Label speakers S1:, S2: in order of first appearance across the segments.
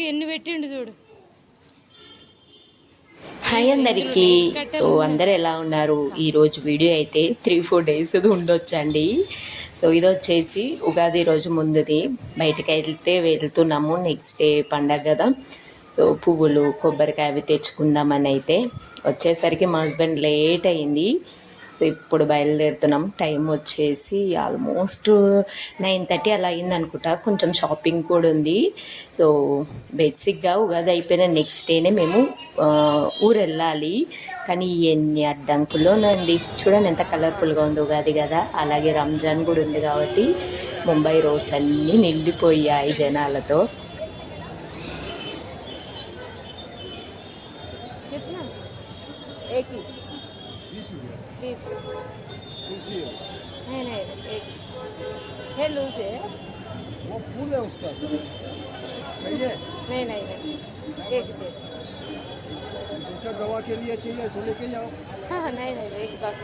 S1: ఇది చూడు ఎన్ని పెట్టిండు చూడు.
S2: హాయ్ అందరికీ. సో అందరు ఎలా ఉన్నారు? ఈరోజు వీడియో అయితే త్రీ ఫోర్ డేస్ ఉండొచ్చండి. సో ఇది వచ్చేసి ఉగాది రోజు ముందుది. బయటకు వెళ్తే వెళ్తున్నాము. నెక్స్ట్ డే పండగ కదా. సో పువ్వులు కొబ్బరికాయ అవి తెచ్చుకుందామని అయితే వచ్చేసరికి మా హస్బెండ్ లేట్ అయింది. ఇప్పుడు బయలుదేరుతున్నాం టైం వచ్చేసి ఆల్మోస్ట్ నైన్ థర్టీ అలా అయింది అనుకుంటా కొంచెం షాపింగ్ కూడా ఉంది సో బేసిక్గా ఉగాది అయిపోయిన నెక్స్ట్ డేనే మేము ఆ, ఊరు వెళ్ళాలి కానీ ఎన్ని అడ్డంకులోనండి చూడండి ఎంత కలర్ఫుల్గా ఉంది ఉగాది కదా అలాగే రంజాన్ కూడా ఉంది కాబట్టి ముంబై రోడ్స్ అన్నీ నిండిపోయాయి జనాలతో
S1: कितना एक ही तीस नहीं नहीं एक है लूज है।
S3: वो फूल है उसका?
S1: नहीं नहीं नहीं एक दे
S3: दूसरा दवा के लिए चाहिए तो लेके जाओ।
S1: हाँ हाँ नहीं नहीं एक बस।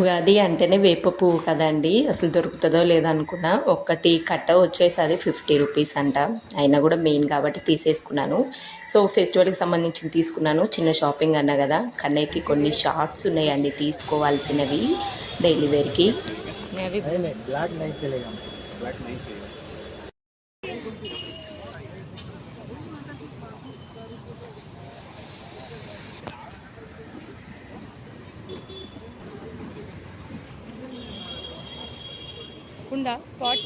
S2: ఉగాది అంటేనే వేప పువ్వు కదండి. అసలు దొరుకుతుందో లేదనుకున్నా ఒక్కటి కట్ట వచ్చేసి అది ఫిఫ్టీ రూపీస్ అంట. అయినా కూడా మెయిన్ కాబట్టి తీసేసుకున్నాను. సో ఫెస్టివల్కి సంబంధించి తీసుకున్నాను. చిన్న షాపింగ్ అన్నా కదా. కన్నయ్యకి కొన్ని షార్ట్స్ ఉన్నాయండి. తీసుకోవాల్సినవి డైలీ వేర్కి.
S1: कुंडा पॉट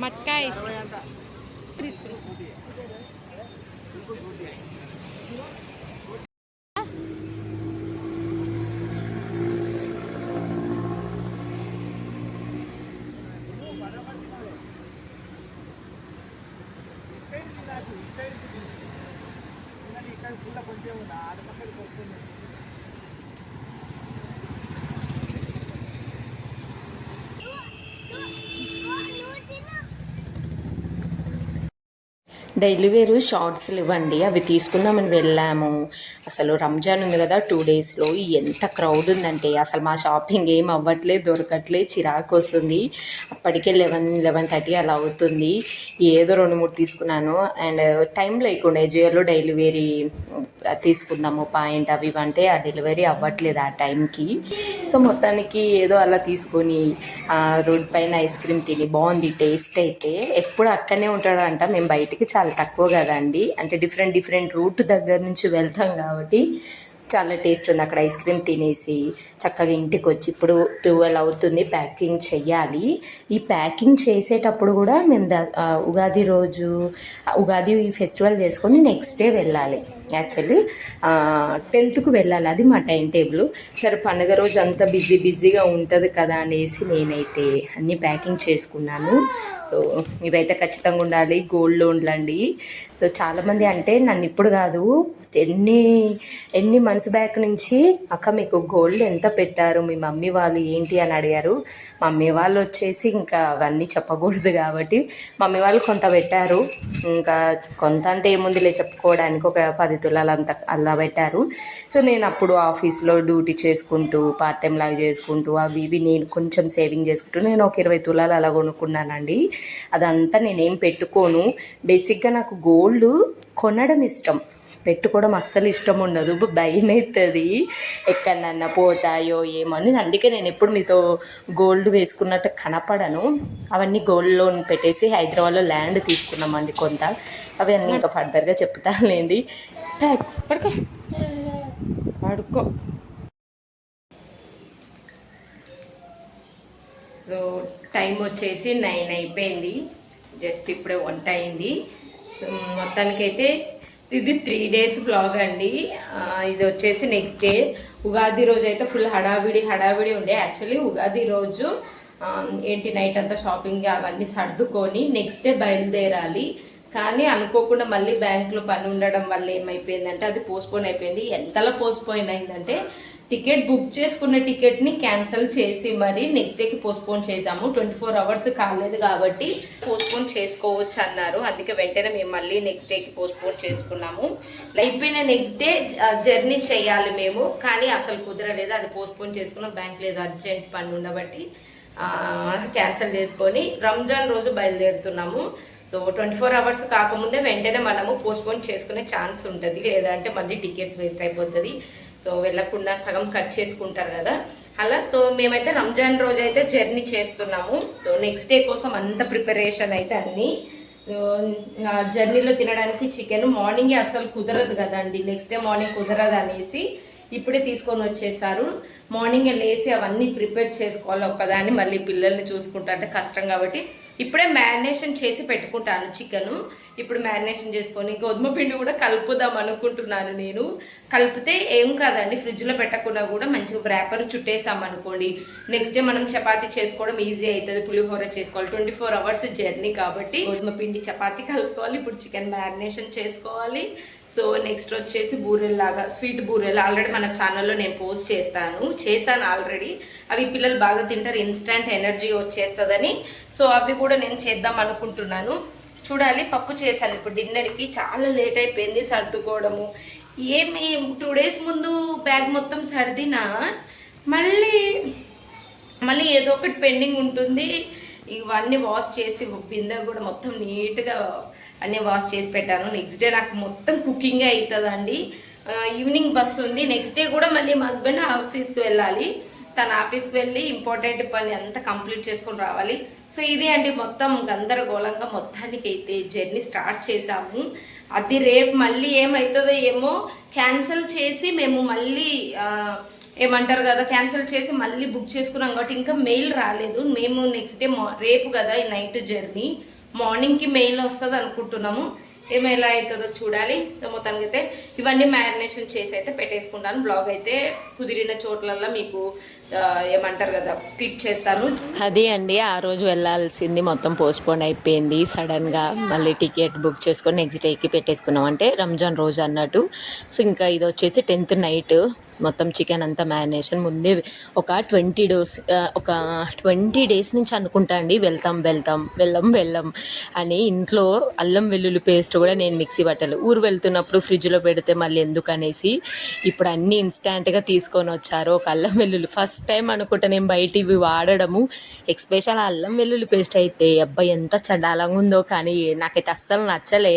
S1: मटका
S2: డైలీ వేరు షార్ట్స్లు ఇవ్వండి అవి తీసుకుందామని వెళ్ళాము. అసలు రంజాన్ ఉంది కదా టూ డేస్లో ఎంత క్రౌడ్ ఉందంటే అసలు మా షాపింగ్ ఏం అవ్వట్లే దొరకట్లే చిరాకు వస్తుంది. అప్పటికే లెవెన్ లెవెన్ థర్టీ అలా అవుతుంది. ఏదో రెండు మూడు తీసుకున్నాను. అండ్ టైం లేకుండా జియోలో డైలీ వేరీ తీసుకుందాము పాయింట్ అవి అంటే ఆ డెలివరీ అవ్వట్లేదు ఆ టైంకి. సో మొత్తానికి ఏదో అలా తీసుకొని రోడ్ పైన ఐస్ క్రీమ్ తిని బాగుంది టేస్ట్ అయితే. ఎప్పుడు అక్కడనే ఉంటాడంట మేము బయటికి చాలా తక్కువ కదండి. అంటే డిఫరెంట్ డిఫరెంట్ రూట్ దగ్గర నుంచి వెళ్తాం కాబట్టి చాలా టేస్ట్ ఉంది. అక్కడ ఐస్ క్రీమ్ తినేసి చక్కగా ఇంటికి వచ్చి ఇప్పుడు ట్వెల్వ్ అవుతుంది. ప్యాకింగ్ చెయ్యాలి. ఈ ప్యాకింగ్ చేసేటప్పుడు కూడా మేము ద ఉగాది రోజు ఉగాది ఫెస్టివల్ చేసుకొని నెక్స్ట్ డే వెళ్ళాలి. యాక్చువల్లీ టెన్త్కు వెళ్ళాలి. అది మా టైం టేబుల్. సరే పండుగ రోజు అంతా బిజీ బిజీగా ఉంటుంది కదా అనేసి నేనైతే అన్నీ ప్యాకింగ్ చేసుకున్నాను. సో ఇవైతే ఖచ్చితంగా ఉండాలి. గోల్డ్ లోన్లు అండి సో చాలామంది అంటే నన్ను ఇప్పుడు కాదు. ఎన్ని ఎన్ని మంత్స్ బ్యాక్ నుంచి అక్క మీకు గోల్డ్ ఎంత పెట్టారు? మీ మమ్మీ వాళ్ళు ఏంటి? అని అడిగారు. మమ్మీ వాళ్ళు వచ్చేసి ఇంకా అవన్నీ చెప్పకూడదు కాబట్టి మమ్మీ వాళ్ళు కొంత పెట్టారు. ఇంకా కొంత అంటే ఏముందిలే చెప్పుకోవడానికి ఒక పది తులాలు అంత అలా పెట్టారు. సో నేను అప్పుడు ఆఫీస్లో డ్యూటీ చేసుకుంటూ పార్ట్ టైం లాగా చేసుకుంటూ అవి ఇవి నేను కొంచెం సేవింగ్ చేసుకుంటూ నేను ఒక ఇరవై తులాలు అలా కొనుక్కున్నానండి. అదంతా నేనేం పెట్టుకోను. బేసిక్గా నాకు గోల్డ్ కొనడం ఇష్టం. పెట్టుకోవడం అస్సలు ఇష్టం ఉండదు. భయం అవుతుంది ఎక్కడన్నా పోతాయో ఏమో అని. అందుకే నేను ఎప్పుడు మీతో గోల్డ్ వేసుకున్నట్టు కనపడను. అవన్నీ గోల్డ్ లోన్ పెట్టేసి హైదరాబాద్లో ల్యాండ్ తీసుకున్నామండి కొంత. అవన్నీ ఇంకా ఫర్దర్గా చెప్తానులేండి.
S1: పడుకో.
S2: సో టైం వచ్చేసి నైన్ అయిపోయింది. జస్ట్ ఇప్పుడే వంట అయింది. మొత్తానికైతే ఇది త్రీ డేస్ బ్లాగ్ అండి. ఇది వచ్చేసి నెక్స్ట్ డే. ఉగాది రోజు అయితే ఫుల్ హడావిడి హడావిడి ఉండే. యాక్చువల్లీ ఉగాది రోజు ఏంటి నైట్ అంతా షాపింగ్ అవన్నీ సర్దుకొని నెక్స్ట్ డే బయలుదేరాలి. కానీ అనుకోకుండా మళ్ళీ బ్యాంకులో పని ఉండడం వల్ల ఏమైపోయిందంటే అది పోస్ట్పోన్ అయిపోయింది. ఎంతలా పోస్ట్పోయిన్ అయిందంటే టికెట్ బుక్ చేసుకున్న టికెట్ని క్యాన్సిల్ చేసి మరి నెక్స్ట్ డేకి పోస్ట్పోన్ చేసాము ట్వంటీ ఫోర్ అవర్స్ కాలేదు కాబట్టి పోస్ట్పోన్ చేసుకోవచ్చు అన్నారు. అందుకే వెంటనే మేము మళ్ళీ నెక్స్ట్ డేకి పోస్ట్పోన్ చేసుకున్నాము. అయిపోయిన నెక్స్ట్ డే జర్నీ చేయాలి మేము. కానీ అసలు కుదరలేదు. అది పోస్ట్పోన్ చేసుకున్నాం బ్యాంక్ లేదు. అర్జెంట్ పని ఉండబట్టి క్యాన్సిల్ చేసుకొని రంజాన్ రోజు బయలుదేరుతున్నాము. సో ట్వంటీ ఫోర్ అవర్స్ కాకముందే వెంటనే మనము పోస్ట్పోన్ చేసుకునే ఛాన్స్ ఉంటుంది. లేదంటే మళ్ళీ టికెట్స్ వేస్ట్ అయిపోతుంది. సో వెళ్ళకుండా సగం కట్ చేసుకుంటారు కదా. అలా సో మేమైతే రంజాన్ రోజు అయితే జర్నీ చేస్తున్నాము. సో నెక్స్ట్ డే కోసం అంత ప్రిపరేషన్ అయితే అన్నీ. జర్నీలో తినడానికి చికెన్. మార్నింగే అసలు కుదరదు కదండి. నెక్స్ట్ డే మార్నింగ్ కుదరదు అనేసి ఇప్పుడే తీసుకొని వచ్చేసారు. మార్నింగ్ లేసి అవన్నీ ప్రిపేర్ చేసుకోవాలి ఒక్కదాన్ని మళ్ళీ పిల్లల్ని చూసుకుంటా అంటే కష్టం కాబట్టి. ఇప్పుడే మ్యారినేషన్ చేసి పెట్టుకుంటాను చికెన్. ఇప్పుడు మ్యారినేషన్ చేసుకొని గోధుమ పిండి కూడా కలుపుదాం అనుకుంటున్నాను నేను. కలిపితే ఏం కాదండి ఫ్రిడ్జ్లో పెట్టకుండా కూడా మంచిగా బ్రాపర్ చుట్టేసాం అనుకోండి. నెక్స్ట్ డే మనం చపాతీ చేసుకోవడం ఈజీ అవుతుంది పులిహోర చేసుకోవాలి. ట్వంటీ ఫోర్ అవర్స్ జర్నీ కాబట్టి గోధుమ పిండి చపాతీ కలుపుకోవాలి. ఇప్పుడు చికెన్ మ్యారినేషన్ చేసుకోవాలి. సో నెక్స్ట్ వచ్చేసి బూరెల్లాగా స్వీట్ బూరెలు ఆల్రెడీ మన ఛానల్లో నేను పోస్ట్ చేస్తాను. చేశాను ఆల్రెడీ అవి పిల్లలు బాగా తింటారు ఇన్స్టంట్ ఎనర్జీ వచ్చేస్తుందని. సో అవి కూడా నేను చేద్దాం అనుకుంటున్నాను. చూడాలి పప్పు చేశాను. ఇప్పుడు డిన్నర్కి చాలా లేట్ అయిపోయింది సర్దుకోవడము. ఏమి టూ డేస్ ముందు బ్యాగ్ మొత్తం సర్దినా మళ్ళీ మళ్ళీ ఏదో ఒకటి పెండింగ్ ఉంటుంది. ఇవన్నీ వాష్ చేసి బిందె కూడా మొత్తం నీట్గా అన్నీ వాష్ చేసి పెట్టాను. నెక్స్ట్ డే నాకు మొత్తం కుకింగే అవుతుందండి ఈవినింగ్ బస్ ఉంది. నెక్స్ట్ డే కూడా మళ్ళీ మా హస్బెండ్ ఆఫీస్కి వెళ్ళాలి. తన ఆఫీస్కి వెళ్ళి ఇంపార్టెంట్ పని అంతా కంప్లీట్ చేసుకొని రావాలి. సో ఇది అండి మొత్తం గందరగోళంగా మొత్తానికి అయితే జర్నీ స్టార్ట్ చేసాము అది రేపు మళ్ళీ ఏమవుతుందో ఏమో క్యాన్సిల్ చేసి మేము మళ్ళీ ఏమంటారు కదా క్యాన్సిల్ చేసి మళ్ళీ బుక్ చేసుకున్నాం. కాబట్టి ఇంకా మెయిల్ రాలేదు. మేము నెక్స్ట్ డే రేపు కదా ఈ నైట్ జర్నీ మార్నింగ్కి మెయిల్ వస్తుంది అనుకుంటున్నాము. ఏమో ఎలా అవుతుందో చూడాలి. సో మొత్తానికి అయితే ఇవన్నీ మ్యారినేషన్ చేసి అయితే పెట్టేసుకుంటాను. బ్లాగ్ అయితే కుదిరిన చోట్లల్లో మీకు ఏమంటారు కదా క్లిక్ చేస్తాను.
S4: అది అండి ఆ రోజు వెళ్ళాల్సింది మొత్తం పోస్ట్పోన్ అయిపోయింది. సడన్గా మళ్ళీ టికెట్ బుక్ చేసుకొని నెక్స్ట్ డేకి పెట్టేసుకున్నాం. అంటే రంజాన్ రోజు అన్నట్టు. సో ఇంకా ఇది వచ్చేసి టెన్త్ నైట్. మొత్తం చికెన్ అంతా మ్యారినేషన్. ముందే ఒక ట్వంటీ డోస్ ఒక ట్వంటీ డేస్ నుంచి అనుకుంటా అండి. వెళ్తాం వెళ్తాం వెళ్ళం వెళ్ళం అని ఇంట్లో అల్లం వెల్లుల్లి పేస్ట్ కూడా నేను మిక్సీ పట్టాలి ఊరు వెళ్తున్నప్పుడు ఫ్రిడ్జ్లో పెడితే మళ్ళీ ఎందుకు అనేసి ఇప్పుడు అన్నీ ఇన్స్టాంట్గా తీసుకొని వచ్చారు. ఒక అల్లం వెల్లుల్లి ఫస్ట్ టైం అనుకుంటా నేను బయట ఇవి వాడడము. ఎక్స్పెషల్ అల్లం వెల్లుల్లి పేస్ట్ అయితే అబ్బాయి ఎంత చండాలంగా ఉందో కానీ నాకైతే అస్సలు నచ్చలే.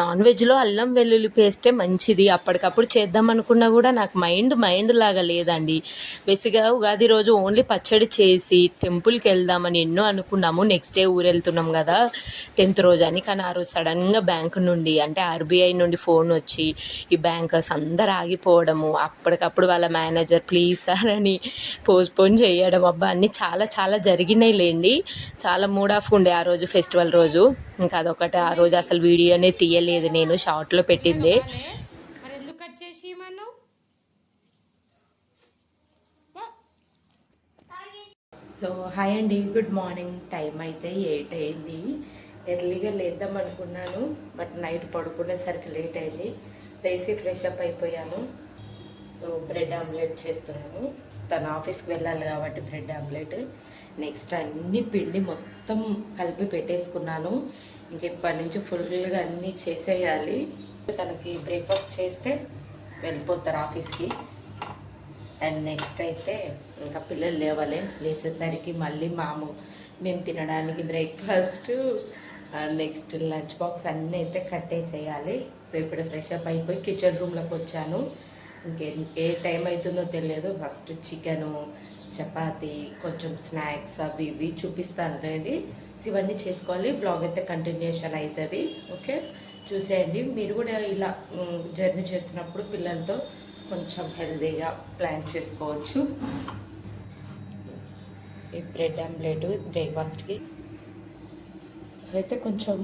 S4: నాన్ వెజ్లో అల్లం వెల్లుల్లి పేస్టే మంచిది. అప్పటికప్పుడు చేద్దాం అనుకున్నా కూడా నాకు మైండ్ మైండ్ లాగా లేదండి. బేసిక్గా ఉగాది రోజు ఓన్లీ పచ్చడి చేసి టెంపుల్కి వెళ్దామని ఎన్నో అనుకున్నాము. నెక్స్ట్ డే ఊరు వెళ్తున్నాం కదా టెన్త్ రోజు అని. కానీ ఆ రోజు సడన్గా బ్యాంక్ నుండి అంటే ఆర్బీఐ నుండి ఫోన్ వచ్చి ఈ బ్యాంకర్స్ అందరు ఆగిపోవడము అప్పటికప్పుడు వాళ్ళ మేనేజర్ ప్లీజ్ సార్ అని పోస్ట్పోన్ చేయడం అబ్బా అన్నీ చాలా చాలా జరిగినాయి లేండి. చాలా మూడ్ ఆఫ్ ఉండే ఆ రోజు ఫెస్టివల్ రోజు. ఇంకా అదొకటి ఆ రోజు అసలు వీడియోనే తీయలేదు నేను షార్ట్లో పెట్టిందే
S1: మరి ఎందుకు కట్ చేసి మనం
S2: సో హాయ్ అండి. Good morning. టైం అయితే ఎయిట్ అయింది. ఎర్లీగా లేద్దాం అనుకున్నాను బట్ నైట్ పడుకునేసరికి లేట్ అయింది. లేసి ఫ్రెష్ అప్ అయిపోయాను. సో బ్రెడ్ ఆమ్లెట్ చేస్తున్నాను. తన ఆఫీస్కి వెళ్ళాలి కాబట్టి బ్రెడ్ ఆమ్లెట్. నెక్స్ట్ అన్ని పిండి మొత్తం కలిపి పెట్టేసుకున్నాను. ఇంక ఇప్పటి నుంచి ఫుల్గా అన్నీ చేసేయాలి. తనకి బ్రేక్ఫాస్ట్ చేస్తే వెళ్ళిపోతారు ఆఫీస్కి. అండ్ నెక్స్ట్ అయితే ఇంకా పిల్లలు లేవాలి. లేచేసరికి మళ్ళీ మాము మేము తినడానికి బ్రేక్ఫాస్ట్ నెక్స్ట్ లంచ్ బాక్స్ అన్నీ అయితే కట్టేసేయాలి. సో ఇప్పుడు ఫ్రెష్ అప్ అయిపోయి కిచెన్ రూమ్లోకి వచ్చాను. ఇంకే ఏ టైం అవుతుందో తెలియదు. ఫస్ట్ చికెను చపాతి కొంచెం స్నాక్స్ అవి ఇవి చూపిస్తాను అనేది సో ఇవన్నీ చేసుకోవాలి. బ్లాగ్ అయితే కంటిన్యూషన్ అవుతుంది ఓకే చూసేయండి. మీరు కూడా ఇలా జర్నీ చేస్తున్నప్పుడు పిల్లలతో కొంచెం హెల్తీగా ప్లాన్ చేసుకోవచ్చు. ఈ బ్రెడ్ ఆమ్లెట్ బ్రేక్ఫాస్ట్కి. సో అయితే కొంచెం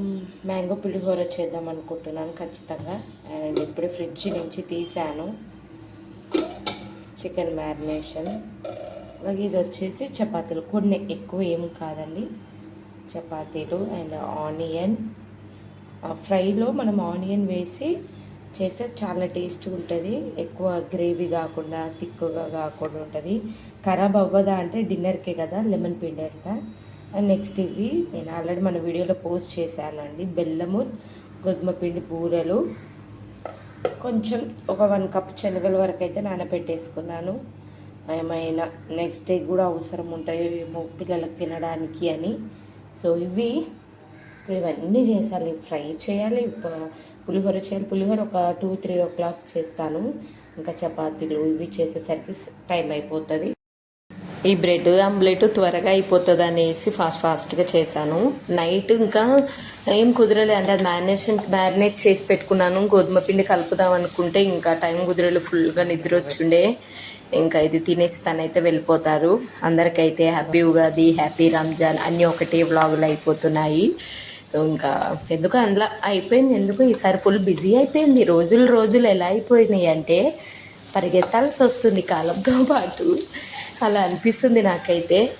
S2: మ్యాంగో పులిహోర చేద్దాం అనుకుంటున్నాను ఖచ్చితంగా. అండ్ ఇప్పుడు ఫ్రిడ్జ్ నుంచి తీసాను. Chicken marination. అలాగే ఇది వచ్చేసి చపాతీలు. కొన్ని ఎక్కువ ఏం కాదండి. చపాతీలు అండ్ ఆనియన్. ఫ్రైలో మనం ఆనియన్ వేసి
S5: చేస్తే చాలా టేస్ట్గా ఉంటుంది. ఎక్కువ గ్రేవీ కాకుండా తిక్కుగా కాకుండా ఉంటుంది. ఖరాబ్ అవ్వదా అంటే డిన్నర్కే కదా లెమన్ పిండేస్తా అండ్ నెక్స్ట్ ఇవి నేను ఆల్రెడీ మన వీడియోలో పోస్ట్ చేశానండి. బెల్లము గోధుమ పిండి బూరెలు. కొంచెం ఒక వన్ కప్ శనగల వరకు అయితే నానబెట్టేసుకున్నాను. ఏమైనా నెక్స్ట్ డే కూడా అవసరం ఉంటాయో ఏమో పిల్లలకు తినడానికి అని. సో ఇవి ఇవన్నీ చేయాలి ఫ్రై చేయాలి. పులిహోర చేయాలి. పులిహోర ఒక టూ త్రీ ఓ క్లాక్ చేస్తాను. ఇంకా చపాతీలు ఇవి చేసేసరికి టైం అయిపోతుంది.
S2: ఈ బ్రెడ్ ఆమ్లెట్ త్వరగా అయిపోతుంది అనేసి ఫాస్ట్ ఫాస్ట్గా చేశాను. నైట్ ఇంకా ఏం కుదరలే. అంటే అది మ్యారినేషన్ మ్యారినేట్ చేసి పెట్టుకున్నాను. గోధుమ పిండి కలుపుదాం అనుకుంటే ఇంకా టైం కుదరలు ఫుల్గా నిద్ర వచ్చిండే. ఇంకా ఇది తినేసి తనైతే వెళ్ళిపోతారు. అందరికైతే హ్యాపీ ఉగాది హ్యాపీ రంజాన్ అన్నీ ఒకటే వ్లాగులు అయిపోతున్నాయి. సో ఇంకా ఎందుకు అందులో అయిపోయింది? ఎందుకు? ఈసారి ఫుల్ బిజీ అయిపోయింది. రోజులు రోజులు ఎలా అయిపోయినాయి అంటే పరిగెత్తాల్సి వస్తుంది కాలంతో పాటు. అలా అనిపిస్తుంది నాకైతే.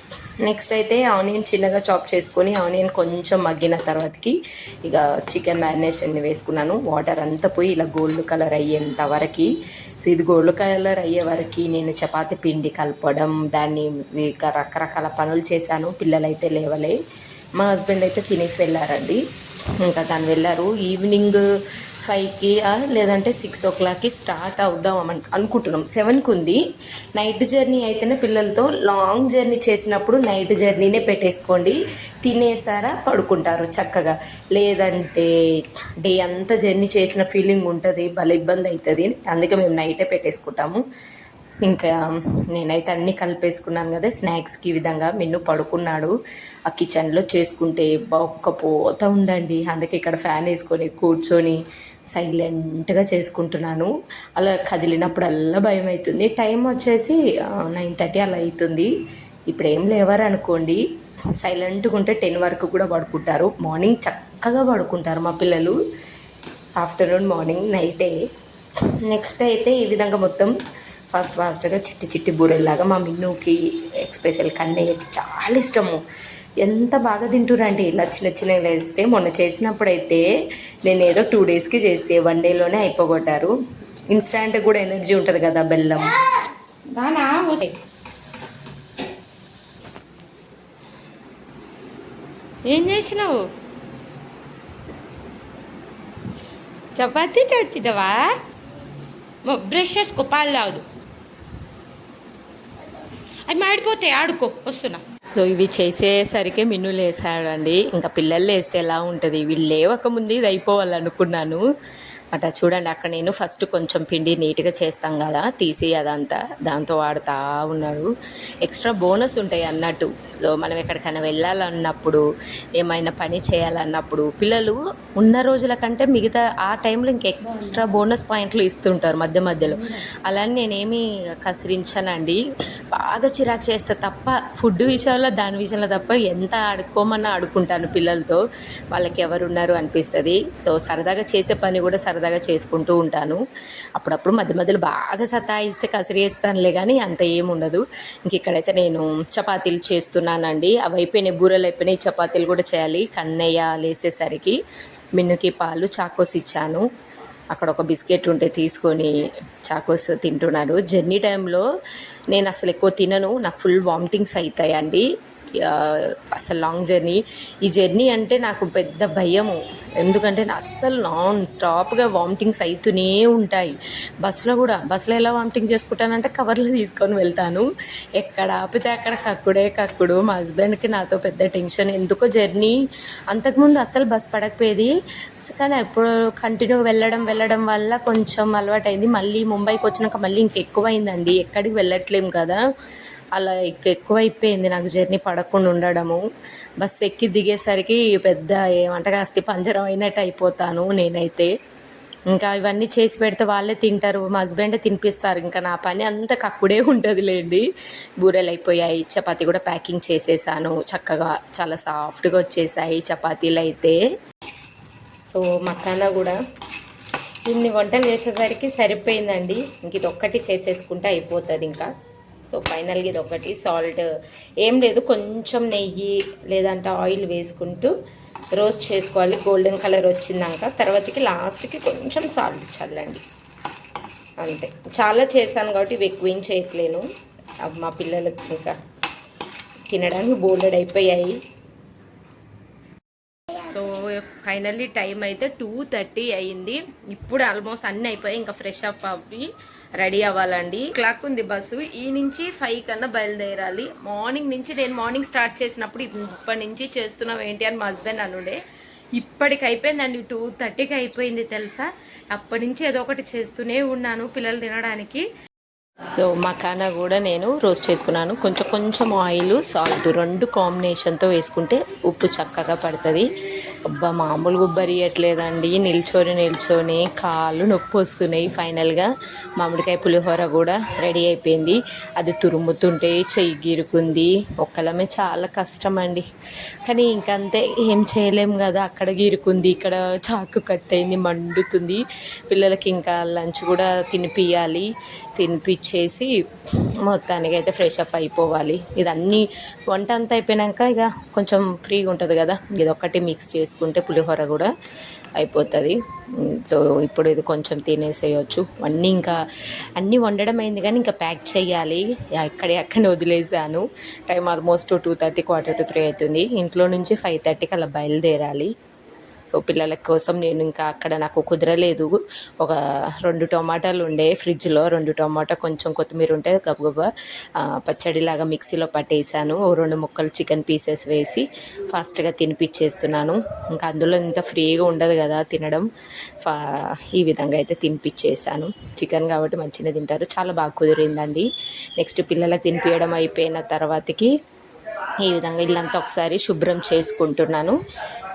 S2: నెక్స్ట్ అయితే ఆనియన్ చిన్నగా చాప్ చేసుకొని ఆనియన్ కొంచెం మగ్గిన తర్వాతకి ఇక చికెన్ మ్యారినేషన్ వేసుకున్నాను. వాటర్ అంతా పోయి ఇలా గోల్డ్ కలర్ అయ్యేంత వరకు. సో ఇది గోల్డ్ కలర్ అయ్యే వరకు నేను చపాతి పిండి కలపడం దాన్ని ఇక రకరకాల పనులు చేశాను. పిల్లలైతే లేవలే. మా హస్బెండ్ అయితే తినేసి వెళ్ళారండి. ఇంకా తను వెళ్ళారు. ఈవినింగ్ ఫైవ్కి లేదంటే సిక్స్ ఓ క్లాక్కి స్టార్ట్ అవుదాం అనుకుంటున్నాం. సెవెన్కి ఉంది. నైట్ జర్నీ అయితేనే పిల్లలతో లాంగ్ జర్నీ చేసినప్పుడు నైట్ జర్నీనే పెట్టేసుకోండి. తినేసారా పడుకుంటారు చక్కగా. లేదంటే డే అంతా జర్నీ చేసిన ఫీలింగ్ ఉంటుంది భలే ఇబ్బంది అవుతుంది. అందుకే మేము నైటే పెట్టేసుకుంటాము. ఇంకా నేనైతే అన్నీ కలిపేసుకున్నాను కదా స్నాక్స్కి ఈ విధంగా మెన్ను పడుకున్నాడు. ఆ కిచెన్లో చేసుకుంటే ఒక్క పోత ఉందండి. అందుకే ఇక్కడ ఫ్యాన్ వేసుకొని కూర్చొని సైలెంట్గా చేసుకుంటున్నాను. అలా కదిలినప్పుడల్లా భయం అవుతుంది టైం వచ్చేసి నైన్ థర్టీ అలా అవుతుంది ఇప్పుడు ఏం లేవరు అనుకోండి సైలెంట్గా ఉంటే టెన్ వరకు కూడా పడుకుంటారు. మార్నింగ్ చక్కగా పడుకుంటారు మా పిల్లలు. ఆఫ్టర్నూన్ మార్నింగ్ నైటే. నెక్స్ట్ అయితే ఈ విధంగా మొత్తం ఫాస్ట్ ఫాస్ట్గా చిట్టి చిట్టి బూరెల్లాగా మా మిన్నుకి ఎక్స్పెషల్ కన్నయ్యకి చాలా ఇష్టము. ఎంత బాగా తింటురంటే ఇలా చిన్న చిన్నగా వేస్తే మొన్న చేసినప్పుడైతే నేను ఏదో టూ డేస్కి చేస్తే వన్ డేలోనే అయిపోగొట్టారు. ఇన్స్టాంట్ కూడా ఎనర్జీ ఉంటుంది కదా బెల్లం.
S5: దానా
S1: ఏం చేసినావు? చపాతీ చచ్చిటవా బ్రష్ చేసుకో పాలు రాదు అవి మాడిపోతాయి ఆడుకో వస్తున్నా.
S2: సో ఇవి చేసేసరికి మిన్ను లేసాడండి. ఇంకా పిల్లలు లేస్తే ఎలా ఉంటుంది? వీళ్ళు లేవక ముందు ఇది అయిపోవాలనుకున్నాను. అట చూడండి అక్కడ నేను ఫస్ట్ కొంచెం పిండి నీట్గా చేస్తాం కదా తీసి అదంతా దాంతో వాడుతూ ఉన్నాడు. ఎక్స్ట్రా బోనస్ ఉంటాయి అన్నట్టు. సో మనం ఎక్కడికైనా వెళ్ళాలన్నప్పుడు ఏమైనా పని చేయాలన్నప్పుడు పిల్లలు ఉన్న రోజుల కంటే మిగతా ఆ టైంలో ఇంకా ఎక్స్ట్రా బోనస్ పాయింట్లు ఇస్తుంటారు మధ్య మధ్యలో. అలానే నేనేమి కసిరించానండి. బాగా చిరాకు చేస్తే తప్ప ఫుడ్ విషయంలో దాని విషయంలో తప్ప ఎంత ఆడుకోమన్నా ఆడుకుంటాను పిల్లలతో. వాళ్ళకి ఎవరున్నారు అనిపిస్తుంది. సో సరదాగా చేసే పని కూడా సరదాగా చేసుకుంటూ ఉంటాను. అప్పుడప్పుడు మధ్య మధ్యలో బాగా సతాయిస్తే కసిరేస్తానులే కానీ అంత ఏముండదు. ఇంక ఇక్కడైతే నేను చపాతీలు చేస్తున్నానండి. అవి అయిపోయినాయి బూరెలు అయిపోయినాయి. చపాతీలు కూడా చేయాలి. కన్నయ్య లేసేసరికి మిన్నుకి పాలు చాకోస్ ఇచ్చాను. అక్కడ ఒక బిస్కెట్ ఉంటే తీసుకొని చాకోస్ తింటున్నారు. జర్నీ టైంలో నేను అసలు ఎక్కువ తినను. నాకు ఫుల్ వామిటింగ్స్ అవుతాయండి అసలు లాంగ్ జర్నీ ఈ జర్నీ అంటే నాకు పెద్ద భయము. ఎందుకంటే నా అస్సలు నాన్ స్టాప్గా వామిటింగ్స్ అవుతూనే ఉంటాయి. బస్సులో కూడా బస్సులో ఎలా వామిటింగ్ చేసుకుంటానంటే కవర్లో తీసుకొని వెళ్తాను. ఎక్కడ ఆపితే అక్కడ కక్కుడే కక్కుడు. మా హస్బెండ్కి నాతో పెద్ద టెన్షన్ ఎందుకో జర్నీ అంతకుముందు అస్సలు బస్ పడకపోయేది. కానీ ఎప్పుడు కంటిన్యూ వెళ్ళడం వెళ్ళడం వల్ల కొంచెం అలవాటైంది. మళ్ళీ ముంబైకి వచ్చినాక మళ్ళీ ఇంకెక్కువ అయిందండి ఎక్కడికి వెళ్ళట్లేం కదా. అలా ఎక్కువైపోయింది ఎక్కువ అయిపోయింది నాకు జర్నీ పడకుండా ఉండడము. బస్ ఎక్కి దిగేసరికి పెద్ద ఏమంటగా అస్థి పంజరం అయినట్టు అయిపోతాను నేనైతే. ఇంకా ఇవన్నీ చేసి పెడితే వాళ్ళే తింటారు మా హస్బెండే తినిపిస్తారు. ఇంకా నా పని అంత కక్కుడే ఉంటుంది లేండి బూరెలు అయిపోయాయి చపాతీ కూడా ప్యాకింగ్ చేసేసాను. చక్కగా చాలా సాఫ్ట్గా వచ్చేసాయి చపాతీలు అయితే.
S5: సో మసాలా కూడా ఇన్ని వంటలు చేసేసరికి సరిపోయిందండి. ఇంక ఇది ఒక్కటి చేసేసుకుంటే అయిపోతుంది ఇంకా. సో ఫైనల్గా ఇది ఒకటి సాల్ట్ ఏం లేదు కొంచెం నెయ్యి లేదంటే ఆయిల్ వేసుకుంటూ
S1: రోస్ట్ చేసుకోవాలి. గోల్డెన్ కలర్ వచ్చిందాక తర్వాతకి లాస్ట్కి కొంచెం సాల్ట్ చల్లండి. అంతే. చాలా చేశాను కాబట్టి ఇవి ఎక్కువ ఏం చేయట్లేను. అవి మా పిల్లలకి ఇంకా తినడానికి బోల్డెడ్ అయిపోయాయి ఫైనల్లీ టైం అయితే టూ థర్టీ అయింది ఇప్పుడు ఆల్మోస్ట్ అన్నీ అయిపోయాయి ఇంకా ఫ్రెష్ అప్ అవి రెడీ అవ్వాలండి. క్లాక్ ఉంది బస్సు. ఈ నుంచి ఫైవ్ కన్నా బయలుదేరాలి. మార్నింగ్ నుంచి నేను మార్నింగ్ స్టార్ట్ చేసినప్పుడు ఇప్పటి నుంచి చేస్తున్నాం ఏంటి అని మా హస్బెండ్ అనుడే. ఇప్పటికి అయిపోయిందండి. టూ థర్టీకి అయిపోయింది తెలుసా? అప్పటి నుంచి ఏదో ఒకటి చేస్తూనే ఉన్నాను పిల్లలు తినడానికి.
S2: సో మకానా కూడా నేను రోస్ట్ చేసుకున్నాను. కొంచెం కొంచెం ఆయిల్ సాల్ట్ రెండు కాంబినేషన్తో వేసుకుంటే ఉప్పు చక్కగా పడుతుంది. అబ్బా మామూలు గుబ్బరియట్లేదండి నిల్చొని నిల్చొని కాళ్ళు నొప్పి వస్తున్నాయి ఫైనల్గా. మామిడికాయ పులిహోర కూడా రెడీ అయిపోయింది. అది తురుముతుంటే చెయ్యి గీరుకుంది. ఒక్కలమే చాలా కష్టం అండి కానీ ఇంకంతే ఏం చేయలేం కదా అక్కడ గీరుకుంది ఇక్కడ చాకు కట్ అయింది మండుతుంది. పిల్లలకి ఇంకా లంచ్ కూడా తినిపియాలి. చేసి మొత్తానికి అయితే ఫ్రెష్ అప్ అయిపోవాలి. ఇదన్నీ వంట అంతా అయిపోయాక ఇక కొంచెం ఫ్రీగా ఉంటుంది కదా. ఇది ఒక్కటి మిక్స్ చేసుకుంటే పులిహోర కూడా అయిపోతుంది. సో ఇప్పుడు ఇది కొంచెం తినేసేయచ్చు. అన్నీ ఇంకా అన్నీ వండడం అయింది కానీ ఇంకా ప్యాక్ చేయాలి. అక్కడే అక్కడే వదిలేసాను. Time almost two thirty quarter to three అవుతుంది. ఇంట్లో నుంచి ఫైవ్ థర్టీకి అలా బయలుదేరాలి. సో పిల్లల కోసం నేను ఇంకా అక్కడ నాకు కుదరలేదు. ఒక రెండు టమాటాలు ఉండే ఫ్రిడ్జ్లో రెండు టమాటా కొంచెం కొత్తిమీర ఉంటే గబగబా పచ్చడిలాగా మిక్సీలో పట్టేసాను. ఓ రెండు ముక్కలు చికెన్ పీసెస్ వేసి ఫాస్ట్గా తినిపించేస్తున్నాను ఇంకా అందులో ఇంత ఫ్రీగా ఉండదు కదా తినడం. ఫా ఈ విధంగా అయితే తినిపించేసాను చికెన్ కాబట్టి మంచిగా తింటారు. చాలా బాగా కుదిరిందండి. నెక్స్ట్ పిల్లలకు తినిపించడం అయిపోయిన తర్వాతకి ఈ విధంగా ఇల్లంతా ఒకసారి శుభ్రం చేసుకుంటున్నాను.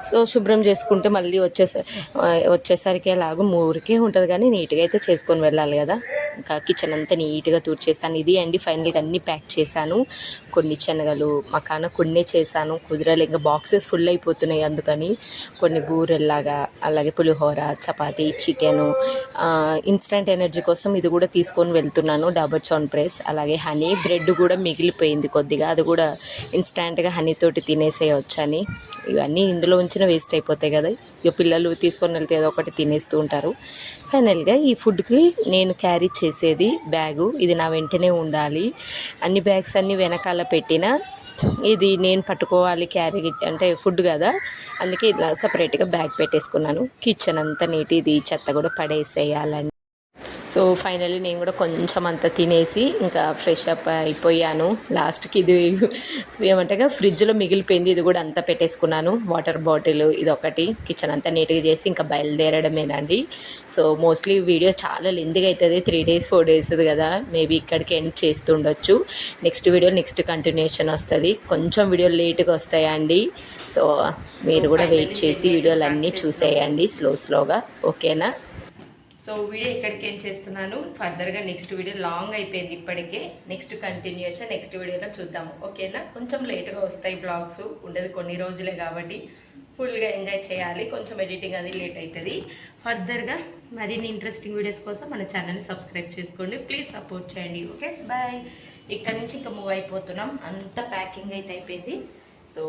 S2: సో శుభ్రం చేసుకుంటే మళ్ళీ వచ్చేసరి వచ్చేసరికి ఎలాగో ఊరికే ఉంటుంది కానీ నీట్గా అయితే చేసుకొని వెళ్ళాలి కదా. ఇంకా కిచెన్ అంతా నీట్గా తూర్చేసాను ఇది అండి ఫైనల్గా అన్నీ ప్యాక్ చేశాను. కొన్ని శనగలు మకాన కొన్నే చేశాను. కుదరలు ఇంకా బాక్సెస్ ఫుల్ అయిపోతున్నాయి అందుకని. కొన్ని బూరెల్లాగా అలాగే పులిహోర చపాతీ చికెను ఇన్స్టంట్ ఎనర్జీ కోసం ఇది కూడా తీసుకొని వెళ్తున్నాను. డాబర్ చౌన్ ప్రెస్ అలాగే హనీ బ్రెడ్ కూడా మిగిలిపోయింది కొద్దిగా. అది కూడా ఇన్స్టంట్గా హనీ తోటి తినేసేయొచ్చని ఇవన్నీ ఇందులో ఉంచిన వేస్ట్ అయిపోతాయి కదా. ఇక పిల్లలు తీసుకొని వెళ్తే ఏదో ఒకటి తినేస్తూ ఉంటారు. ఫైనల్గా ఈ ఫుడ్కి నేను క్యారీ చేసేది బ్యాగు. ఇది నా వెంటనే ఉండాలి. అన్ని బ్యాగ్స్ అన్ని వెనకాల పెట్టిన ఇది నేను పట్టుకోవాలి క్యారీ అంటే ఫుడ్ కదా. అందుకే ఇలా సపరేట్గా బ్యాగ్ పెట్టేసుకున్నాను. కిచెన్ అంతా నీట్ ఇది చెత్త కూడా పడేసేయాలండి సో ఫైనల్లీ నేను కూడా కొంచెం అంత తినేసి ఇంకా ఫ్రెష్ అప్ అయిపోయాను. లాస్ట్కి ఇది ఏమంటే ఫ్రిడ్జ్లో మిగిలిపోయింది. ఇది కూడా అంతా పెట్టేసుకున్నాను. వాటర్ బాటిల్ ఇది ఒకటి కిచెన్ అంతా నీట్గా చేసి ఇంకా బయలుదేరడమేనండి. సో మోస్ట్లీ వీడియో చాలా లెందిగా అవుతుంది త్రీ డేస్ ఫోర్ డేస్ కదా. మేబీ ఇక్కడికి ఎండ్ చేస్తుండొచ్చు. నెక్స్ట్ వీడియో నెక్స్ట్ కంటిన్యూషన్ వస్తుంది. కొంచెం వీడియో లేట్గా వస్తాయండి. సో మీరు కూడా వెయిట్ చేసి వీడియోలు అన్నీ చూసేయండి. స్లో స్లోగా ఓకేనా
S1: సో వీడియో ఇక్కడికి ఏం చేస్తున్నాను? ఫర్దర్గా నెక్స్ట్ వీడియో లాంగ్ అయిపోయింది ఇప్పటికే. నెక్స్ట్ కంటిన్యూషన్ నెక్స్ట్ వీడియోలో చూద్దాము. ఓకేనా? కొంచెం లేట్గా వస్తాయి బ్లాగ్స్ ఉండదు కొన్ని రోజులే కాబట్టి ఫుల్గా ఎంజాయ్ చేయాలి. కొంచెం ఎడిటింగ్ అది లేట్ అవుతుంది ఫర్దర్గా మరిన్ని ఇంట్రెస్టింగ్ వీడియోస్ కోసం మన ఛానల్ని సబ్స్క్రైబ్ చేసుకోండి. ప్లీజ్ సపోర్ట్ చేయండి. ఓకే? బాయ్ ఇక్కడ నుంచి ఇంకా మూవ్ అయిపోతున్నాం. అంత ప్యాకింగ్ అయితే అయిపోయింది. సో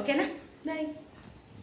S1: ఓకేనా? బాయ్